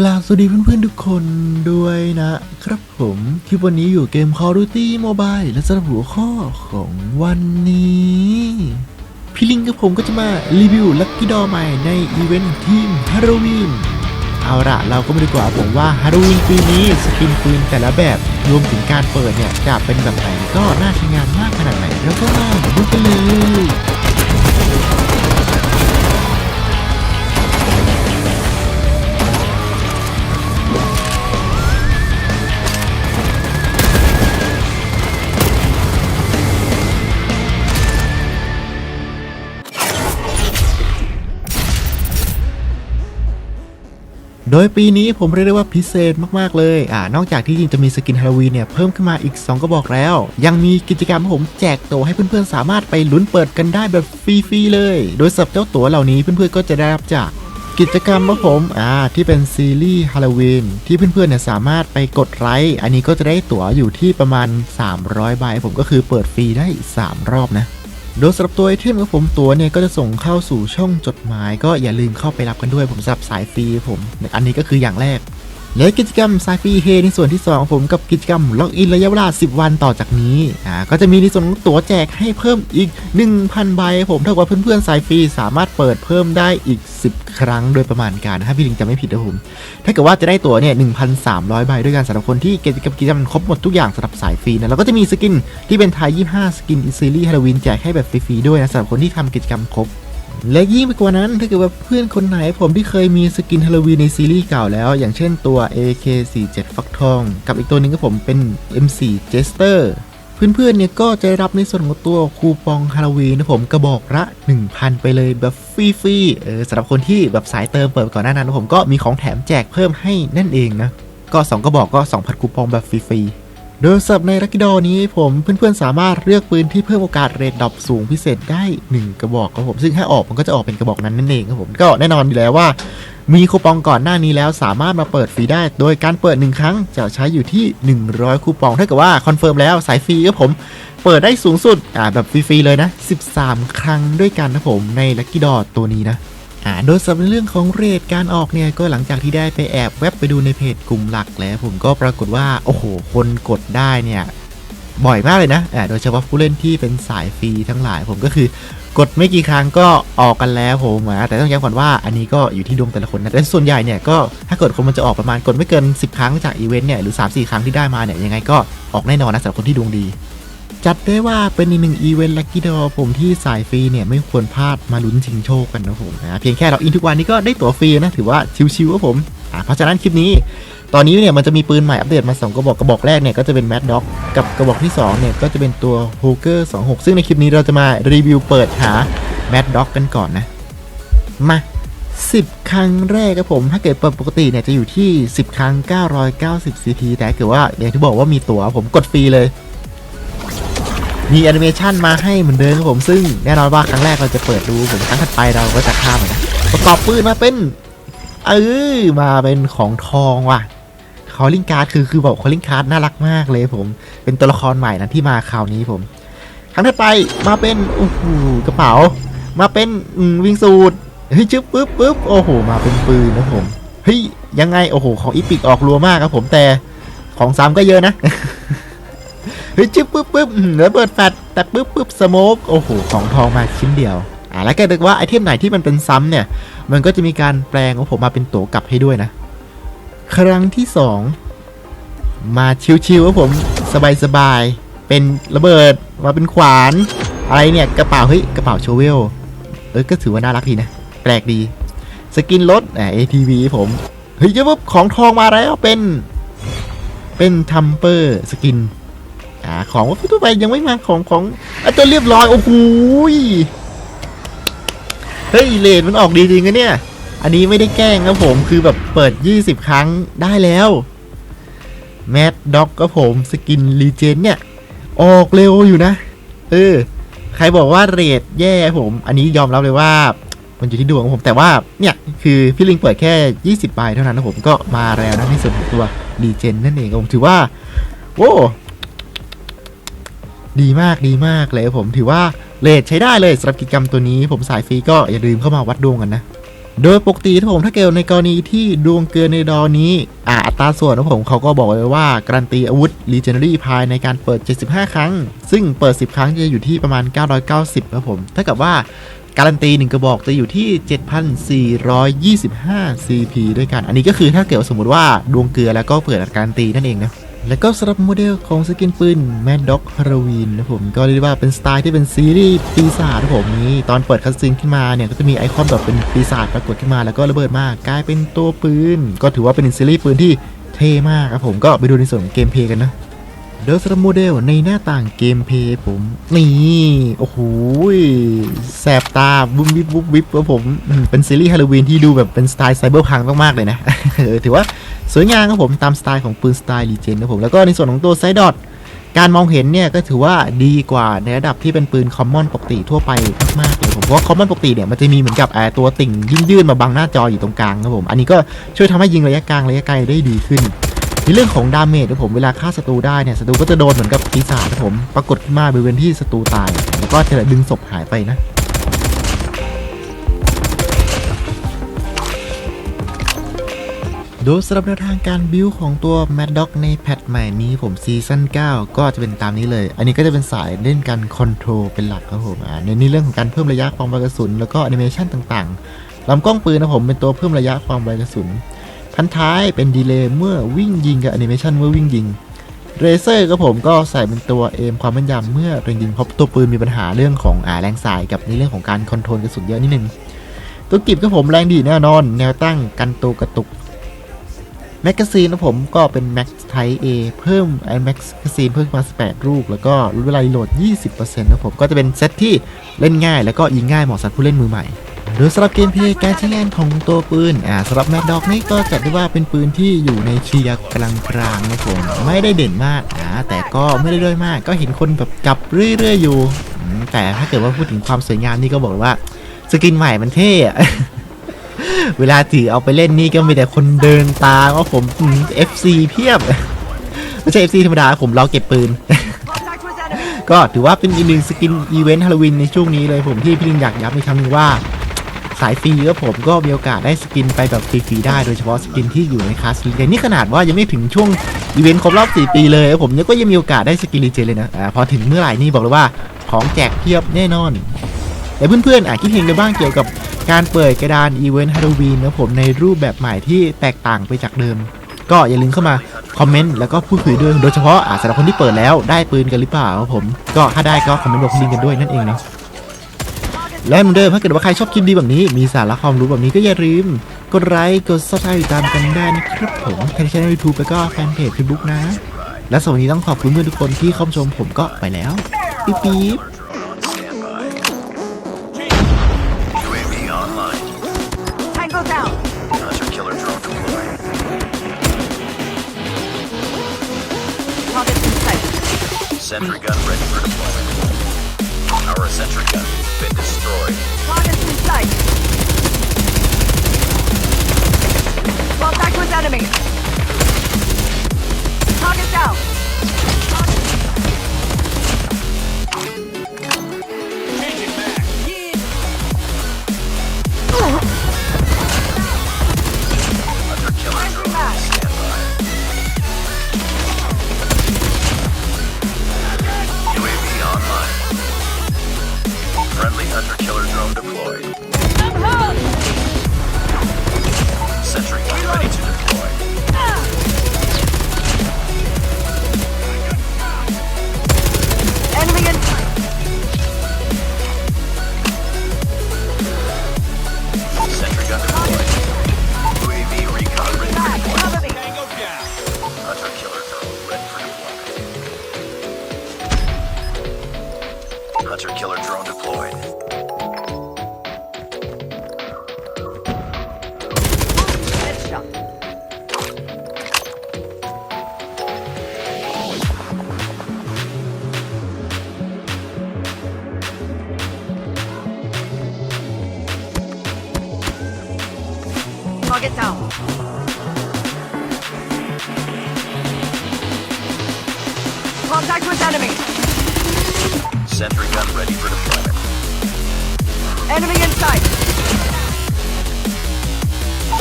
กราบสวัสดีเพื่อนๆทุกคนด้วยนะครับผมคลิปวันนี้อยู่เกม Call of Duty Mobile และสำหรับหัวข้อของวันนี้ พี่ลิงกับผมก็จะมารีวิวลั c กี้ดอใหม่ในอีเวนต์ทีมฮาโลวีนเอาละเราก็ไมาดีกว่าผมว่าฮาโลวีนปีนี้สกินปืนแต่ละแบบรวมถึงการเปิดเนี่ย จะเป็นแบบไหนก็น่าใช้งานมากขนาดไหน แล้วก็มาดูกันเลย โดยปีนี้ผมเรียกได้ว่าพิเศษมากๆเลยอ่านอกจากที่จริงจะมีสกินฮาโลวีนเนี่ยเพิ่มขึ้นมาอีก 2 กระบอกแล้ว ยังมีกิจกรรมผมแจกตัวให้เพื่อนๆ สามารถไปลุ้นเปิดกันได้แบบฟรีๆเลย โดยสับเจ้าตั๋วเหล่านี้เพื่อนๆก็จะได้รับจากกิจกรรมของผมอ่าที่เป็นซีรีส์ฮาโลวีนที่เพื่อนๆเนี่ยสามารถไปกดไลค์อันนี้ก็จะได้ตั๋วอยู่ที่ประมาณ 300 ใบ ผมก็คือเปิดฟรีได้ 3 รอบนะ โดยสำหรับตัวไอเทมของผมตัวเนี่ยก็จะส่งเข้าสู่ช่องจดหมาย ก็อย่าลืมเข้าไปรับกันด้วยผมสำหรับสายฟรีผม อันนี้ก็คืออย่างแรก และกิจกรรมสายฟรีเฮในส่วนที่ 2 ของผมกับกิจกรรมล็อกอินระยะเวลา 10 วันต่อจากนี้อ่าก็จะมีในส่วนของตั๋วแจกให้เพิ่มอีก 1,000 ใบผมเท่ากับเพื่อนๆสายฟรีสามารถเปิดเพิ่มได้อีก 10 ครั้งโดยประมาณการถ้าพี่ลิงจะไม่ผิดนะผม ถ้าเกิดว่าจะได้ตั๋วเนี่ย 1,300 ใบด้วยกันสำหรับคนที่กิจกรรมกิจกรรมครบหมดทุกอย่างสำหรับสายฟรีนะแล้วก็จะมีสกินที่เป็นไทย 25 สกินซีรีส์ฮาโลวีนแจกให้แบบฟรีๆด้วยนะสำหรับคนที่ทำกิจกรรมครบ และยิ่งไปกว่านั้นถ้าเกิดว่าเพื่อนคนไหนผมที่เคยมีสกินฮาโลวีนในซีรีส์เก่าแล้ว อย่างเช่นตัว AK47 ฟักทอง กับอีกตัวหนึ่งก็ผมเป็น M4 Jester เพื่อนๆเนี่ยก็จะได้รับในส่วนของตัวคูปองฮาโลวีนนะผมกระบอกละ 1,000 ไปเลยแบบฟรีๆเออสำหรับคนที่แบบสายเติมเปิดก่อนหน้านั้นนะผมก็มีของแถมแจกเพิ่มให้นั่นเองนะก็ 2 กระบอกก็ 2,000 คูปองแบบฟรีๆ โดยสำหรับในลักกี้ดนี้ผมเพื่อนๆสามารถเลือกปืนที่เพิ่มโอกาสเรทดรอปสูงพิเศษได้ 1 กระบอกครับผมซึ่งถ้าออกมันก็จะออกเป็นกระบอกนั้นนั่นเองครับผมก็แน่นอนอยู่แล้วว่า มีคูปองก่อนหน้านี้แล้วสามารถมาเปิดฟรีได้ โดยการเปิด 1 ครั้งจะใช้อยู่ที่ 100 คูปองถ้าเกิดว่าคอนเฟิร์มแล้วสายฟรีครับผมเปิดได้สูงสุดอ่าแบบฟรีๆเลยนะ 13 ครั้งด้วยกันนะผมในลักกี้ดอตัวนี้นะ อ่าโดยสำหรับเรื่องของเรทการออกเนี่ยก็หลังจากที่ได้ไปแอบแว็บไปดูในเพจกลุ่มหลักแล้วผมก็ปรากฏว่าโอ้โหคนกดได้เนี่ยบ่อยมากเลยนะอ่าโดยเฉพาะผู้เล่นที่เป็นสายฟรีทั้งหลายผมก็คือกดไม่กี่ครั้งก็ออกกันแล้วผมอะแต่ต้องย้ำก่อนว่าอันนี้ก็อยู่ที่ดวงแต่ละคนนะแต่ส่วนใหญ่เนี่ยก็ถ้าเกิดคนมันจะออกประมาณกดไม่เกิน 10 ครั้งจากอีเวนต์เนี่ยหรือ 3-4 ครั้งที่ได้มาเนี่ยยังไงก็ออกแน่นอนนะสำหรับคนที่ดวงดี จัดได้ว่าเป็นอีกหนึ่งอีเวนต์ลั c กี้ดอผมที่สายฟรีเนี่ยไม่ควรพลาดมาลุ้นชิงโชคกันนะผมนะเพียงแค่เราอินทุกวันนี้ก็ได้ตั๋วฟรีนะถือว่าชิวๆครับผมอ่าเพราะฉะนั้นคลิปนี้ ตอนนี้เนี่ยมันจะมีปืนใหม่อัปเดตมา2กระบอกกระบอกแรกเนี่ยก็จะเป็นแมดด็อกกับกระบอกที่2เนี่ยก็จะเป็นตัวโฮเกอร์26 ซึ่งในคลิปนี้เราจะมารีวิวเปิดหาแมดด็อกกันก่อนนะมา10 ครั้งแรกครับผม ถ้าเกิดเปิดปกติเนี่ยจะอยู่ที่ 10 ครั้ง 990 CP แต่เกิดว่าอย่างที่บอกว่ามีตั๋วผมกดฟรีเลย มีแอนิเมชันมาให้เหมือนเดิมครับผมซึ่งแน่นอนว่าครั้งแรกเราจะเปิดดูผมครั้งถัดไปเราก็จะข้ามันนะประกอบปืนมาเป็นเออมาเป็นของทองว่ะคอลลิงการ์ดคือคือบอกคอลลิงการ์ดน่ารักมากเลยผมเป็นตัวละครใหม่นะที่มาคราวนี้ผม ครั้งถัดไปมาเป็นโอ้โหกระเป๋า มาเป็นวิ่งสูตรเฮ้ยจึ๊บปึ๊บปึ๊บโอ้โห มาเป็นปืนนะผมเฮ้ยยังไงโอ้โหของอีพิกออกรัวมากครับผมแต่ของซ้ำก็เยอะนะ ฮ้ยจึ๊บปึ๊บปึ๊บอืมแล้วเปิดแฟลชแต่ปึ๊บปึ๊บสโมกโอ้โหของทองมาชิ้นเดียวอ่าแล้วก็ดึกว่าไอเทมไหนที่มันเป็นซ้ำเนี่ย มันก็จะมีการแปลงของผมมาเป็นตัวกลับให้ด้วยนะ ครั้งที่สองมาชิวๆครับผมสบายๆเป็นระเบิดมาเป็นขวาน อะไรเนี่ยกระเป๋าเฮ้ยกระเป๋าโชเวลเออก็ถือว่าน่ารักดีนะ แปลกดี สกินรถอ่า ATV ผมเฮ้ยเจ้าปุ๊บของทองมาแล้วเป็น เป็นทัมเปอร์สกินาของว่าทั่วไปยังไม่มาของของอาจจะเรียบร้อย โอ้โหยเฮ้ยเลนมันออกดีจริงนะเนี่ย อันนี้ไม่ได้แกล้งนะผมคือแบบเปิด 20 ครั้งได้แล้วแมดด็อกก็ผมสกินรีเจนเนี่ย ออกเร็วอยู่นะ เออ ใครบอกว่าเรทแย่ผม อันนี้ยอมรับเลยว่า มันอยู่ที่ดวงของผมแต่ว่าเนี่ย คือพี่ลิงเปิดแค่ 20ใบเท่านั้นนะผมก็มาแล้วนะในส่วนของตัวรีเจนนั่นเองผมถือว่าโว้ ดีมากดีมากเลยผมถือว่าเรทใช้ได้เลยสำหรับกิจกรรมตัวนี้ ผมสายฟรีก็อย่าลืมเข้ามาวัดดวงกันนะ โดยปกติถ้าผมถ้าเกิดในกรณีที่ดวงเกินในดอนี้อ่าอัตราส่วนของผมเขาก็บอกไว้ว่า การันตีอาวุธ Legendary ภายในการเปิด 75 ครั้ง ซึ่งเปิด 10 ครั้งจะอยู่ที่ประมาณ 990ครับผมถ้ากับว่าการันตีหนึ่งกระบอกจะอยู่ที่ 7,425 CP ด้วยกัน อันนี้ก็คือถ้าเกิดสมมติว่าดวงเกลือแล้วก็เปิดการันตีนั่นเองนะ แล้วก็สำหรับโมเดลของสกินปืนแมดด็อกฮาร์วินนะผมก็เรียกว่าเป็นสไตล์ที่เป็นซีรีส์ปีศาจนะผมนี่ตอนเปิดคัสซินขึ้นมาเนี่ยก็จะมีไอคอนแบบเป็นปีศาจปรากฏขึ้นมาแล้วก็ระเบิดมากกลายเป็นตัวปืน ก็ถือว่าเป็นซีรีส์ปืนที่เท่มากครับผมก็ไปดูในส่วนของเกมเพลย์กันนะ โดยสำหรับโมเดลในหน้าต่างเกมเพย์ผม นี่ โอ้โหแสบตาบุ้มวิบบุ้มวิบครับผม เป็นซีรีส์ฮาโลวีนที่ดูแบบเป็นสไตล์ไซเบอร์พังมาก ๆ เลยนะ ถือว่าสวยงามครับผมตามสไตล์ของปืนสไตล์รีเจนครับผม แล้วก็ในส่วนของตัวไซดอทการมองเห็นเนี่ยก็ถือว่าดีกว่าในระดับที่เป็นปืนคอมมอนปกติทั่วไปมากๆเลยผมเพราะคอมมอนปกติเนี่ยมันจะมีเหมือนกับไอ้ตัวติ่งยื่นๆมาบังหน้าจออยู่ตรงกลางครับผม อันนี้ก็ช่วยทำให้ยิงระยะกลางระยะไกลได้ดีขึ้น เรื่องของดาเมจนะผมเวลาฆ่าศัตรูได้เนี่ยศัตรูก็จะโดนเหมือนกับปีศาจนะผมปรากฏขึ้นมาบริเวณที่ศัตรูตาย แล้วก็จะดึงศพหายไปนะโดยสำหรับแนวทางการบิวของตัว Mad Dog ในแพทใหม่นี้ผมซีซั่น9 ก็จะเป็นตามนี้เลย อันนี้ก็จะเป็นสายเล่นการคอนโทรลเป็นหลักครับผมอ่าในนี้เรื่องของการเพิ่มระยะความไวกระสุน แล้วก็แอนิเมชันต่างๆลำกล้องปืนนะผมเป็นตัวเพิ่มระยะความไวกระสุน พันท้ายเป็นดีเลย์เมื่อวิ่งยิงกับแอนิเมชันเมื่อวิ่งยิงเรเซอร์ก็ผมก็ใส่เป็นตัวเอมความแม่นยำเมื่อเล็งยิงเพราะตัวปืนมีปัญหาเรื่องของอาแรงสายกับในเรื่องของการคอนโทรลกระสุนเยอะนิดนึงตัวกิบก็ผมแรงดีแน่นอน แนวตั้งกันตัวกระตุกแมกกาซีนนะผมก็เป็น Max Type A เพิ่มไอแม็กกาซีนเพิ่มมา 18 ลูก แล้วก็ลดเวลารีโหลด 20%นะผมก็จะเป็นเซตที่เล่นง่าย แล้วก็ยิงง่ายเหมาะสำหรับผู้เล่นมือใหม่ โดยสำหรับเกมเพลย์การใช้งานของตัวปืน อ่าสำหรับแมดด็อกนี่ก็จัดได้ว่าเป็นปืนที่อยู่ในเชียร์กลางกลางๆนะผมไม่ได้เด่นมากอ่าแต่ก็ไม่ได้ด้อยมาก ก็เห็นคนแบบจับเรื่อยๆอยู่อืมแต่ถ้าเกิดว่าพูดถึงความสวยงามนี่ก็บอกว่าสกินใหม่มันเท่อะ เวลาถือเอาไปเล่นนี่ก็มีแต่คนเดินตามว่าผมอืม FC เพียบ ไม่ใช่ FC ธรรมดาผมเราเก็บปืน Contact with enemy. ก็ถือว่าเป็นอีกหนึ่งสกินอีเวนต์ฮาโลวีนในช่วงนี้เลยผมที่พี่ลิงอยากย้ำอีกครั้งหนึงว่า สายฟรีก็ผมก็มีโอกาสได้สกินไปแบบฟรีๆได้โดยเฉพาะสกินที่อยู่ในคลาสลีเจนนี่ขนาดว่ายังไม่ถึงช่วงอีเวนต์ครบรอบ 4 ปีเลยผมก็ยังมีโอกาสได้สกินลีเจนเลยนะอ่าพอถึงเมื่อไหร่นี่บอกเลยว่าของแจกเพียบแน่นอนแต่เพื่อนๆอาจคิดเห็นกันบ้างเกี่ยวกับการเปิดกระดานอีเวนต์ฮาโลวีนนะผมในรูปแบบใหม่ที่แตกต่างไปจากเดิม ก็อย่าลืมเข้ามาคอมเมนต์แล้วก็พูดคุยด้วยโดยเฉพาะอาสำหรับคนที่เปิดแล้วได้ปืนกันหรือเปล่าครับผม ก็ถ้าได้ก็คอมเมนต์บอกพี่ลิงกันด้วยนั่นเองนะ และเหมือนเดิมถ้าเกิดว่าใครชอบคลิปดีแบบนี้ มีสาระความรู้แบบนี้ก็อย่าลืม กดไลค์กดซับสไครต์ตามกันได้นะครับผมทางช่องยูทูบแล้วก็แฟนเพจเฟซบุ๊กนะ และสวัสดีต้องขอบคุณเพื่อนทุกคนที่เข้าชมผมก็ไปแล้วปิ๊บปิ๊บ Sentry gun ready for deployment. Our sentry gun been destroyed. Target in sight. Contact with enemy. Hunter killer drone deployed. Headshot. Target down. Contact with enemy. Sentry gun ready for deployment. Enemy in sight!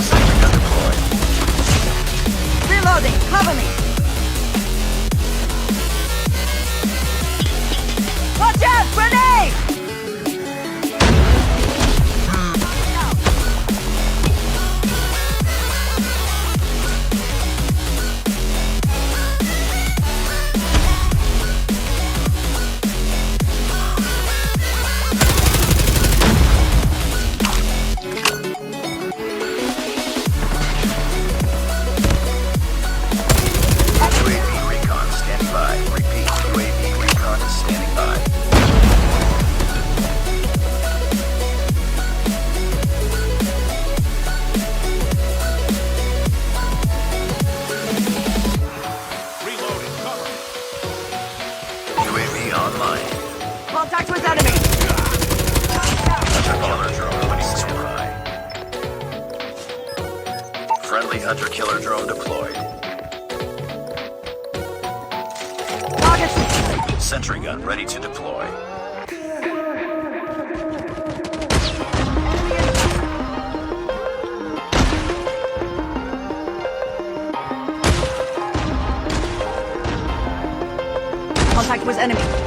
Sentry gun deployed. Reloading! Cover me! Contact with enemy. Hunter killer drone ready stand by. Friendly hunter killer drone deployed. Target. Sentry gun ready to deploy. Contact with enemy.